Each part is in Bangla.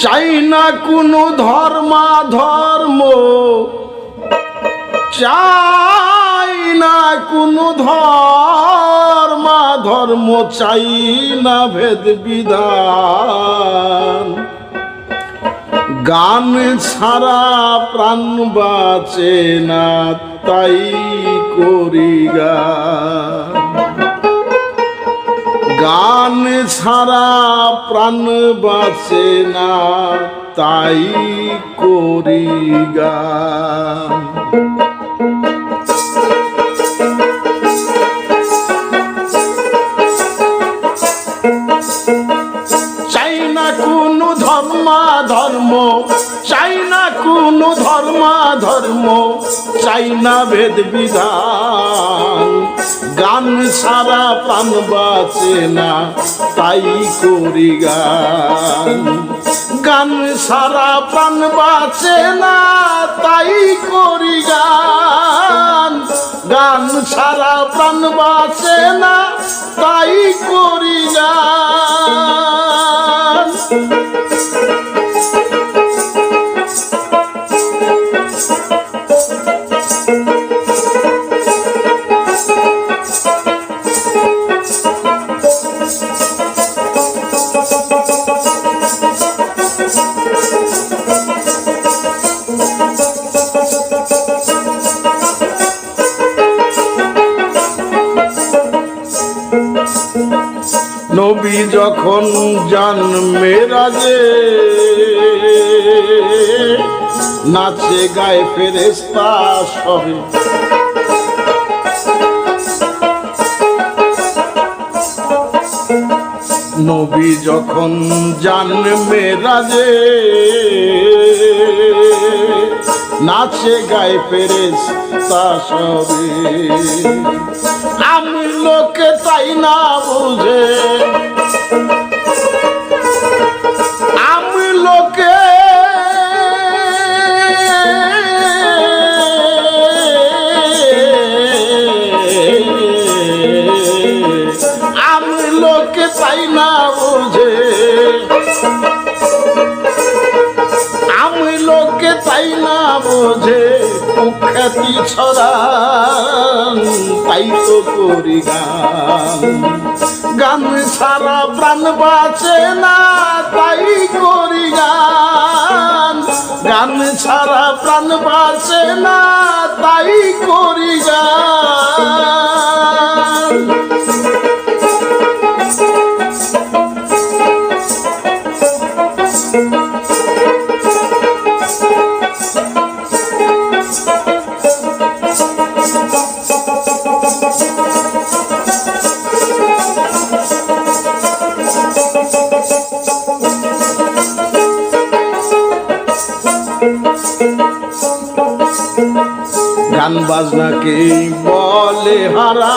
চাই না কোনো ধর্মা ধর্ম চাই না কোনো ধর্মা ধর্ম চাই না ভেদ বিধান। গান ছাড়া প্রাণ বাঁচে না, তাই করি গান গান ছাড়া প্রাণ বাঁচে না, তাই করি গান। চাই না কোনো ধর্মা, ধর্ম। চাই না কোনো ধর্মা, ধর্ম। চাই না ভেদ বিধান। গান সারা প্রাণ বাঁচে না, তাই করি গান। গান সারা প্রাণ বাঁচে না, তাই করি গান। গান সারা প্রাণ বাঁচে না, তাই করি গান। নবী যখন জন্মে রাজে নাচে গায়ে ফেরেস্তা সবে নবী যখন জন্মে রাজে নাচে গায়ে ফেরেস্তা সবে আমি লোকে তাই না বুঝে। আমি লোকে। আমি লোকে তাই না বুঝে। বোঝে কুখ্যাতি ছড়ান, তাই তো করি গান। গান সারা প্রাণ বাঁচে না, তাই করি গান। গান সারা প্রাণ বাঁচে না, তাই করি গান। গান বাজনাকে বলে হারাম?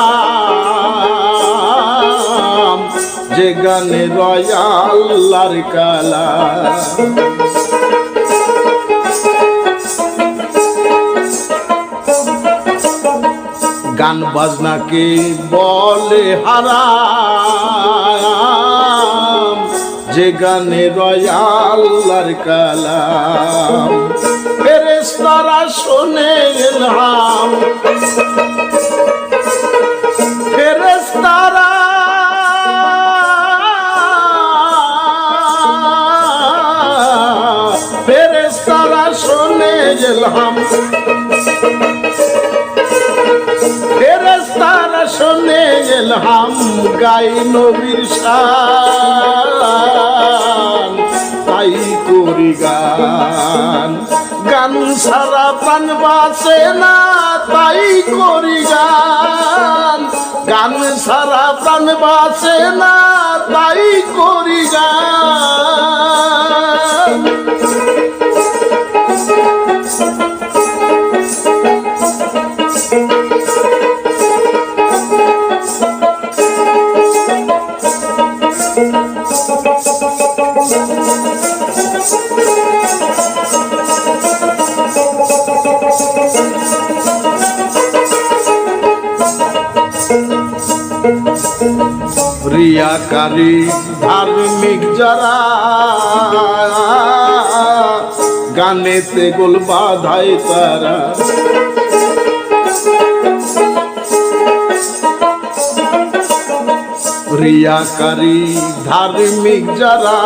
যে গানে রয়াল্লার কালা গান বাজনাকে বলে হারাম? যে গানে রয়াল্লার কালাম। ফেরেস্তারা শোনে ফেরেস্তারা শোনে এলহাম গাই নবীর শান। করি গান। গান সারা প্রাণ না তাই করি গান। গান সারা প্রাণ না তাই করি গান। রিয়াকারী ধার্মিক যারা, গানেতে গোল বাধায় তারা। রিয়াকারী ধার্মিক যারা,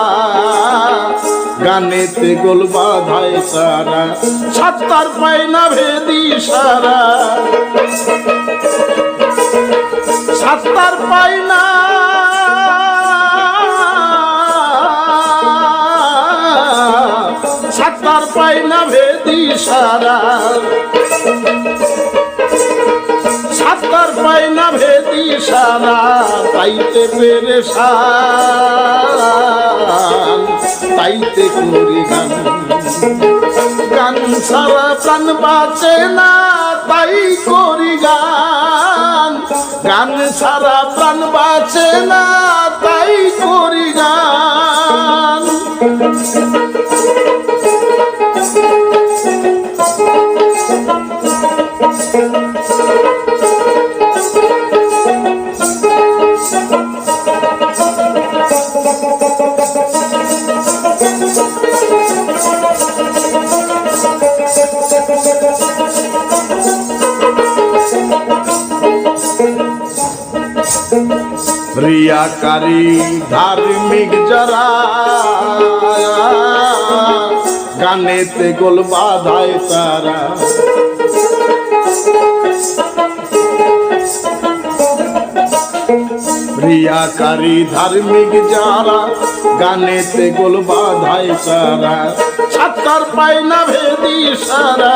গানেতে গোল বাধায় তারা। ছাত্তার পায় না ভেদি সারা। সাত্তার পাই না সাত্তার পাই না ভেদি সারা। সাত্তার পাই না ভেদি সারা তাইতে পেরে তাইতে করি গান। গান সারা প্রাণ বাঁচে না, তাই করি গান। গান সারা প্রাণ বাঁচে না, তাই করি গান। রিয়াকারী ধার্মিক যারা, গানেতে গোল বাধায় তারা। রিয়াকারী ধার্মিক যারা, গানেতে গোল বাধায় তারা। ছাত্তার পায় না ভেদি সারা।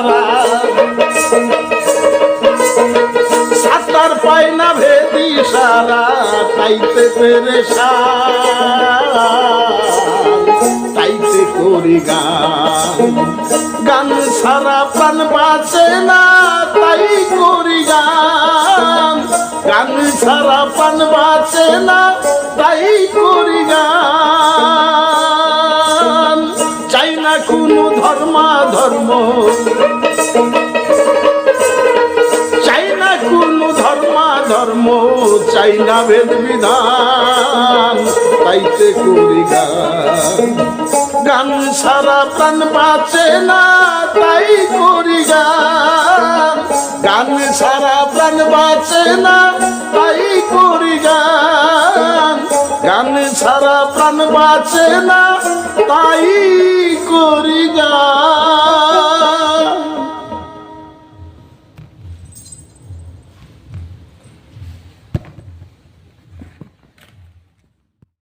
সারা সাত্তার পায় না ভেদি সারা, তাইতে পেরে তাইতে করি গান। গান সারা প্রাণ বাঁচে না, তাই করি গান। গান সারা প্রাণ বাঁচে না চাই না ভেদ বিধান, তাইতে করি গান গান সারা প্রাণ বাঁচে না, তাই করি গান গান সারা প্রাণ বাঁচে না, তাই করি গান গান সারা প্রাণ বাঁচে না, তাই করি গান